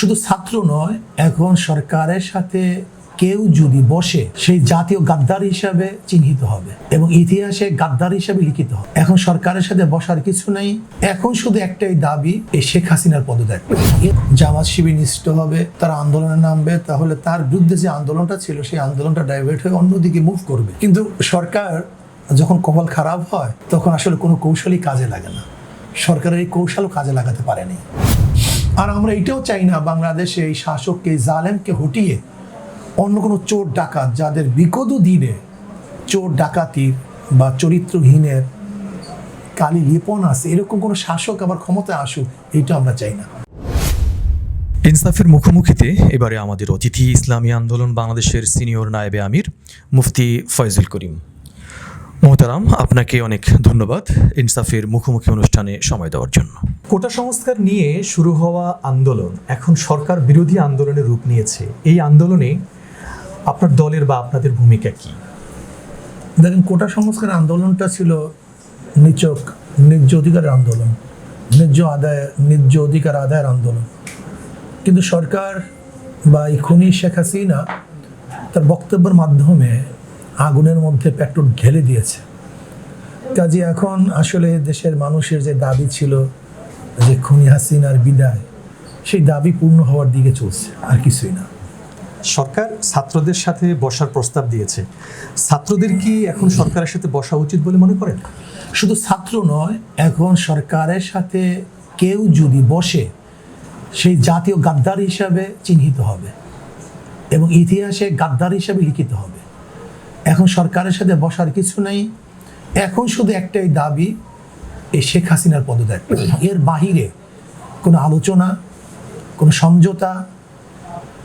শুধু ছাত্র নয়, এখন সরকারের সাথে কেউ যদি বসে, সেই জাতীয় গাদ্দার হিসাবে চিহ্নিত হবে এবং ইতিহাসে গাদ্দার হিসাবে লিখিত হবে। এখন সরকারের সাথে বসার কিছু নেই। এখন শুধু একটাই দাবি এই শেখ হাসিনার পদত্যাগ। জামাত শিবির নিষ্ঠ হবে, তারা আন্দোলনে নামবে, তাহলে তার বিরুদ্ধে যে আন্দোলনটা ছিল, সেই আন্দোলনটা ডাইভার্ট হয়ে অন্যদিকে মুভ করবে। কিন্তু সরকার যখন কপাল খারাপ হয়, তখন আসলে কোনো কৌশলই কাজে লাগে না। সরকারের এই কৌশলও কাজে লাগাতে পারেনি। আর আমরা এটাও চাই না বাংলাদেশে এই শাসককে, জালেমকে হটিয়ে অন্য কোনো চোর ডাকাত যাদের বিগত দিনে চোর ডাকাতির বা চরিত্রহীনের কালি লিপন আছে, এরকম কোনো শাসক আবার ক্ষমতায় আসুক, এটা আমরা চাই না। ইনসাফের মুখোমুখিতে এবারে আমাদের অতিথি ইসলামী আন্দোলন বাংলাদেশের সিনিয়র নায়েবে আমির মুফতি ফয়জুল করিম। মোহতারাম, আপনাকে অনেক ধন্যবাদ ইনসাফের মুখোমুখি অনুষ্ঠানে সময় দেওয়ার জন্য। কোটা সংস্কার নিয়ে শুরু হওয়া আন্দোলন এখন সরকার বিরোধী আন্দোলনের রূপ নিয়েছে। এই আন্দোলনে আপনার দলের বা আপনাদের ভূমিকা কি? দেখেন, কোটা সংস্কার আন্দোলনটা ছিল নিচক ন্যায্য অধিকারের আন্দোলন ন্যায্য আদায় ন্যায্য অধিকার আদায়ের আন্দোলন। কিন্তু সরকার বা এই খুনি শেখ হাসিনা তার বক্তব্যের মাধ্যমে আগুনের মধ্যে পেট্রোল ঢেলে দিয়েছে। কাজে এখন আসলে দেশের মানুষের যে দাবি ছিল যে খুনি হাসিনার বিদায় সেই দাবি পূর্ণ হওয়ার দিকে চলছে আর কিছুই না। সরকার ছাত্রদের সাথে বসার প্রস্তাব দিয়েছে। ছাত্রদের কি এখন সরকারের সাথে বসা উচিত বলে মনে করেন? শুধু ছাত্র নয় এখন সরকারের সাথে কেউ যদি বসে সেই জাতীয় গাদ্দার হিসাবে চিহ্নিত হবে এবং ইতিহাসে গাদ্দার হিসাবে লিখিত হবে। এখন সরকারের সাথে বসার কিছু নেই। এখন শুধু একটাই দাবি এই শেখ হাসিনার পদত্যাগ। এর বাহিরে কোনো আলোচনা কোনো সমঝোতা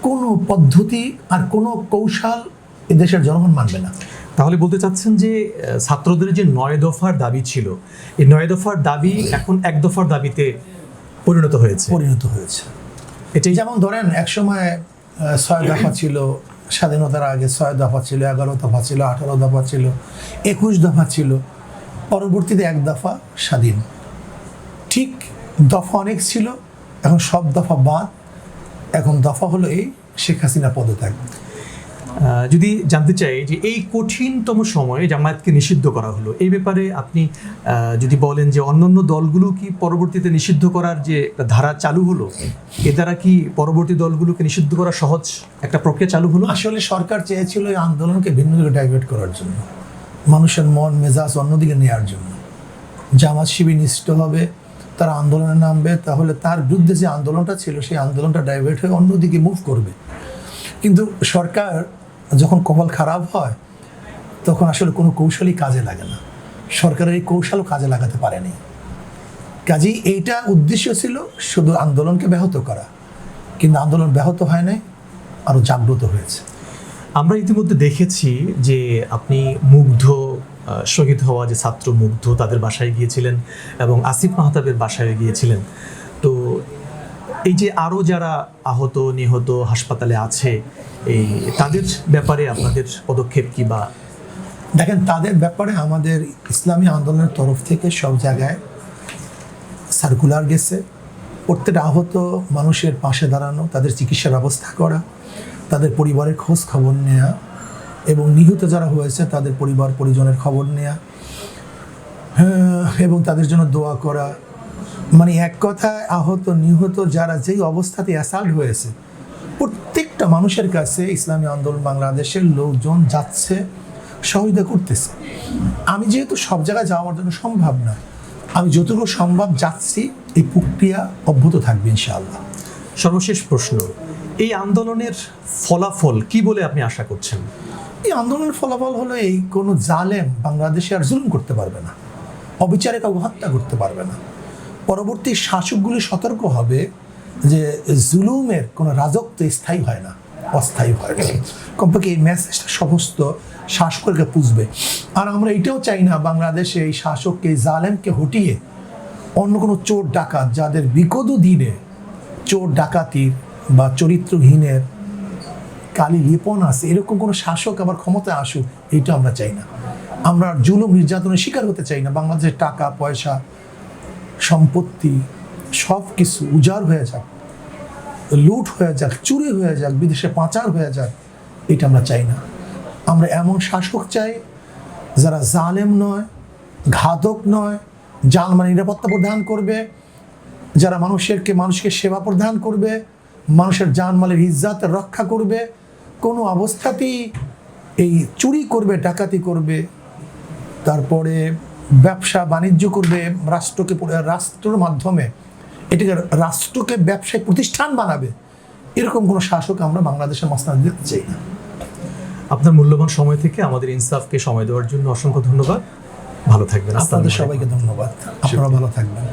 কোনো পদ্ধতি আর কোনো কৌশল এ দেশের জনগণ মানবে না। তাহলে বলতে চাচ্ছেন যে ছাত্রদের যে নয় দফার দাবি ছিল এই নয় দফার দাবি এখন এক দফার দাবিতে পরিণত হয়েছে। পরিণত হয়েছে। এটাই যেমন ধরেন একসময় ছয় দফা ছিল স্বাধীনতার আগে ছয় দফা ছিল এগারো দফা ছিল আঠারো দফা ছিল একুশ দফা ছিল। পরবর্তীতে এক দফা স্বাধীন। ঠিক দফা অনেক ছিল এখন সব দফা বাদ। এখন দফা হলো এই শেখ হাসিনা পদত্যাগ। যদি জানতে চাই যে এই কঠিনতম সময়ে জামায়াতকে নিষিদ্ধ করা হলো এই ব্যাপারে আপনি যদি বলেন যে অন্যান্য দলগুলো কি পরবর্তীতে নিষিদ্ধ করার যে ধারা চালু হলো এ দ্বারা কি পরবর্তী দলগুলোকে নিষিদ্ধ করা সহজ একটা প্রক্রিয়া চালু হলো? আসলে সরকার চেয়েছিল এই আন্দোলনকে ভিন্ন দিকে ডাইভার্ট করার জন্য। মানুষের মন, মেজাজ অন্যদিকে নেওয়ার জন্য। জামাত শিবির নিষ্ঠ হবে, তারা আন্দোলনে নামবে, তাহলে তার বিরুদ্ধে যে আন্দোলনটা ছিল, সেই আন্দোলনটা ডাইভার্ট হয়ে অন্যদিকে মুভ করবে। কিন্তু সরকার যখন কপাল খারাপ হয়, তখন আসলে কোনো কৌশলই কাজে লাগে না। সরকারের এই কৌশলও কাজে লাগাতে পারেনি। কাজেই এইটা উদ্দেশ্য ছিল, শুধু আন্দোলনকে ব্যাহত করা। কিন্তু আন্দোলন ব্যাহত হয় নাই আরও জাগ্রত হয়েছে। আমরা ইতিমধ্যে দেখেছি যে আপনি মুগ্ধ শহীদ হওয়া যে ছাত্র মুগ্ধ তাদের বাসায় গিয়েছিলেন এবং আসিফ মাহতাবের বাসায় গিয়েছিলেন। তো এই যে আরও যারা আহত, নিহত হাসপাতালে আছে, এই তাদের ব্যাপারে আপনাদের পদক্ষেপ কি বা? দেখেন, তাদের ব্যাপারে আমাদের ইসলামী আন্দোলনের তরফ থেকে সব জায়গায় সার্কুলার গেছে। প্রত্যেকটা আহত মানুষের পাশে দাঁড়ানো তাদের চিকিৎসার ব্যবস্থা করা তাদের পরিবারের খোঁজ খবর নেওয়া এবং নিহত যারা হয়েছে তাদের পরিবার পরিজনের খবর নেওয়া হ্যাঁ, এবং তাদের জন্য দোয়া করা। মানে এক কথায় আহত নিহত যারা যেই অবস্থাতে অ্যাসাল্ট হয়েছে প্রত্যেকটা মানুষের কাছে ইসলামী আন্দোলন বাংলাদেশের লোকজন যাচ্ছে সহযোগিতা করতেছে। আমি যেহেতু সব জায়গায় যাওয়ার জন্য সম্ভব না আমি যতটুকু সম্ভব যাচ্ছি এই প্রক্রিয়া অব্যাহত থাকবে ইনশাআল্লাহ। সর্বশেষ প্রশ্ন এই আন্দোলনের ফলাফল কি বলে আপনি আশা করছেন? এই আন্দোলনের ফলাফল হলো এই কোনো জালেম বাংলাদেশে আর জুলুম করতে পারবে না। অবিচারে কাউকে হত্যা করতে পারবে না। পরবর্তী শাসকগুলি সতর্ক হবে যে জুলুমের কোনো রাজত্ব স্থায়ী হয় না অস্থায়ী হয় কমপক্ষে এই মেসেজটা সমস্ত শাসককে পুষবে আর আমরা এটাও চাই না বাংলাদেশে এই শাসককে, জালেমকে হটিয়ে অন্য কোনো চোর ডাকাত যাদের বিগত দিনে চোর ডাকাতির বা চরিত্রহীনের কালি লিপন আছে, এরকম কোনো শাসক আবার ক্ষমতায় আসুক, এটা আমরা চাই না। আমরা জুলুম নির্যাতনের শিকার হতে চাই না। বাংলাদেশের টাকা, পয়সা, সম্পত্তি সব কিছু উজাড় হয়ে যাক, লুট হয়ে যাক, চুরি হয়ে যাক, বিদেশে পাচার হয়ে যাক, এটা আমরা চাই না। আমরা এমন শাসক চাই, যারা জালেম নয়, ঘাতক নয় জানমাল নিরাপত্তা প্রদান করবে, যারা মানুষেরকে, মানুষকে সেবা প্রদান করবে, মানুষের জানমালের ইজ্জাত রক্ষা করবে। কোনো অবস্থাতেই এই চুরি করবে, ডাকাতি করবে, তারপরে ব্যবসা বাণিজ্য করবে, রাষ্ট্রকে রাষ্ট্রের মাধ্যমে এটাকে রাষ্ট্রকে ব্যবসায় প্রতিষ্ঠান বানাবে। এরকম কোনো শাসক আমরা বাংলাদেশের মস্তান দিতে চাই না। আপনার মূল্যবান সময় থেকে আমাদের ইনসাফকে সময় দেওয়ার জন্য অসংখ্য ধন্যবাদ। ভালো থাকবেন। আপনাদের সবাইকে ধন্যবাদ। আপনারা ভালো থাকবেন।